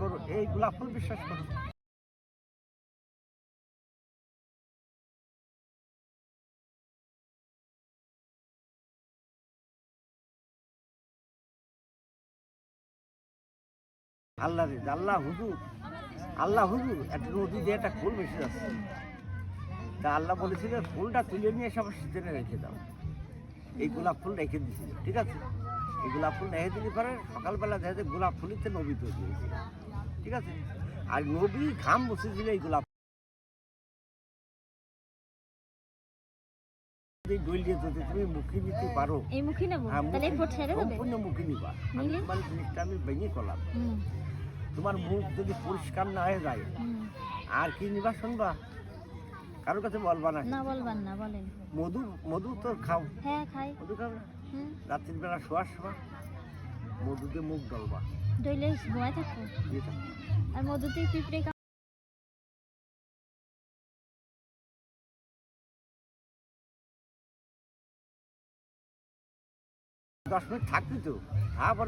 করো এই গোলাপ ফুল বিশ্বাস করো আল্লাহ আল্লাহ হুজুর আল্লাহ হুজুর একটা নদী দিয়ে একটা ফুল বেশি যাচ্ছে। তা আল্লাহ বলেছিল ফুলটা তুলে নিয়ে সব সিজনে রেখে দাও। এই গোলাপ ফুল রেখে দিছিল ঠিক আছে? এই গোলাপ ফুল রেখে দিলে পরে সকালবেলা দেখা যায় গোলাপ ফুলিতে নবী তৈরি হয়েছে ঠিক আছে? আর নবী ঘাম বসেছিল এই গোলাপ ডলিয়ে যদি তুমি মুখে নিতে পারো এই মুখী নেব? হ্যাঁ, তাহলে এই ছেড়ে দেবে? সম্পূর্ণ মুখে নিবা। আমি? তোমার জিনিসটা আমি ভেঙে করলাম তোমার মুখ যদি পরিষ্কার না হয়ে যায়। আর কি নিবা শুনবা? কারোর কাছে বলবা না। না বলবেন না বলেন। মধু মধু তো খাও। হ্যাঁ খাই। মধু খাও না রাত্রির বেলা শোয়ার সময় মধু দিয়ে মুখ ডলবা দইলে ঘুমায় এটা আর মধুতে পিঁপড়ে দশ মিনিট থাকবি তো। আবার